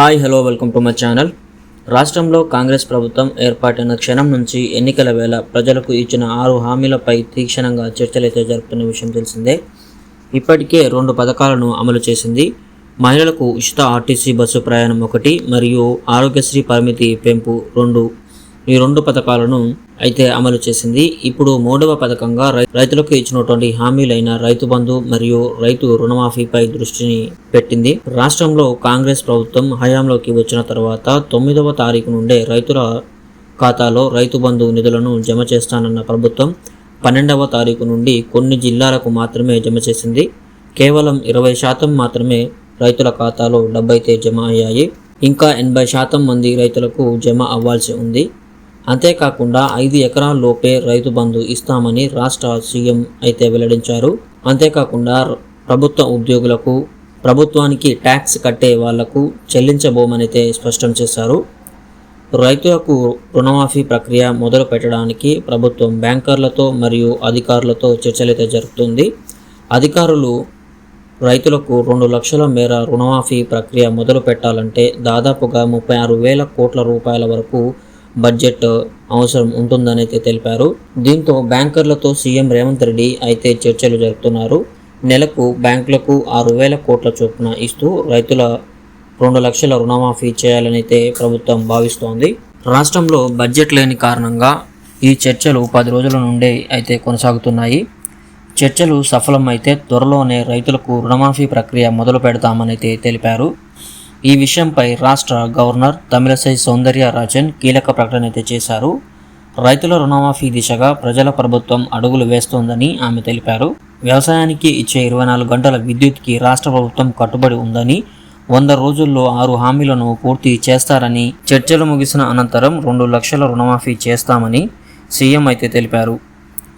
Hi hello welcome to my channel. రాష్ట్రంలో కాంగ్రెస్ ప్రభుత్వం ఏర్పాటైన క్షణం నుంచి ఎన్నికల వేళ ప్రజలకు ఇచ్చిన ఆరు హామీలపై తీక్షణంగా చర్చలైతే జరుపుతున్న విషయం తెలిసిందే. ఇప్పటికే రెండు పథకాలను అమలు చేసింది. మహిళలకు ఉచిత ఆర్టీసీ బస్సు ప్రయాణం ఒకటి మరియు ఆరోగ్యశ్రీ పరిమితి పెంపు రెండు. ఈ రెండు పథకాలను అయితే అమలు చేసింది. ఇప్పుడు మూడవ పథకంగా రైతులకు ఇచ్చినటువంటి హామీలైన రైతు బంధు మరియు రైతు రుణమాఫీపై దృష్టిని పెట్టింది. రాష్ట్రంలో కాంగ్రెస్ ప్రభుత్వం హయాంలోకి వచ్చిన తర్వాత తొమ్మిదవ తారీఖు నుండే రైతుల ఖాతాలో రైతు బంధు నిధులను జమ చేస్తానన్న ప్రభుత్వం పన్నెండవ తారీఖు నుండి కొన్ని జిల్లాలకు మాత్రమే జమ చేసింది. కేవలం ఇరవై శాతం మాత్రమే రైతుల ఖాతాలో డబ్బైతే జమ అయ్యాయి. ఇంకా ఎనభై శాతం మంది రైతులకు జమ అవ్వాల్సి ఉంది. అంతేకాకుండా ఐదు ఎకరాల లోపే రైతు బంధు ఇస్తామని రాష్ట్ర సీఎం అయితే వెల్లడించారు. అంతేకాకుండా ప్రభుత్వ ఉద్యోగులకు ప్రభుత్వానికి ట్యాక్స్ కట్టే వాళ్ళకు చెల్లించబోమనైతే స్పష్టం చేశారు. రైతులకు రుణమాఫీ ప్రక్రియ మొదలు పెట్టడానికి ప్రభుత్వం బ్యాంకర్లతో మరియు అధికారులతో చర్చలైతే జరుపుతుంది. అధికారులు రైతులకు రెండు లక్షల మేర రుణమాఫీ ప్రక్రియ మొదలు పెట్టాలంటే దాదాపుగా ముప్పై ఆరు వేల కోట్ల రూపాయల వరకు బడ్జెట్ అవసరం ఉంటుందని అయితే తెలిపారు. దీంతో బ్యాంకర్లతో సీఎం రేవంత్ రెడ్డి అయితే చర్చలు జరుపుతున్నారు. నెలకు బ్యాంకులకు ఆరు వేల కోట్ల చొప్పున ఇస్తూ రైతుల రెండు లక్షల రుణమాఫీ చేయాలని అయితే ప్రభుత్వం భావిస్తోంది. రాష్ట్రంలో బడ్జెట్ లేని కారణంగా ఈ చర్చలు పది రోజుల నుండే అయితే కొనసాగుతున్నాయి. చర్చలు సఫలమైతే త్వరలోనే రైతులకు రుణమాఫీ ప్రక్రియ మొదలు పెడతామని అయితే తెలిపారు. ఈ విషయంపై రాష్ట్ర గవర్నర్ తమిళసై సౌందర్య రాజన్ కీలక ప్రకటన అయితే చేశారు. రైతుల రుణమాఫీ దిశగా ప్రజల ప్రభుత్వం అడుగులు వేస్తోందని ఆమె తెలిపారు. వ్యవసాయానికి ఇచ్చే ఇరవై నాలుగు గంటల విద్యుత్కి రాష్ట్ర ప్రభుత్వం కట్టుబడి ఉందని వంద రోజుల్లో ఆరు హామీలను పూర్తి చేస్తారని చర్చలు ముగిసిన అనంతరం రెండు లక్షల రుణమాఫీ చేస్తామని సీఎం అయితే తెలిపారు.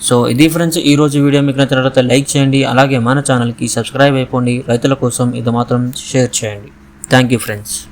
సో ఇది ఫ్రెండ్స్ ఈ రోజు వీడియో మీకు నచ్చినట్లయితే లైక్ చేయండి. అలాగే మన ఛానల్కి సబ్స్క్రైబ్ అయిపోండి. రైతుల కోసం ఇది మాత్రం షేర్ చేయండి. Thank you, friends.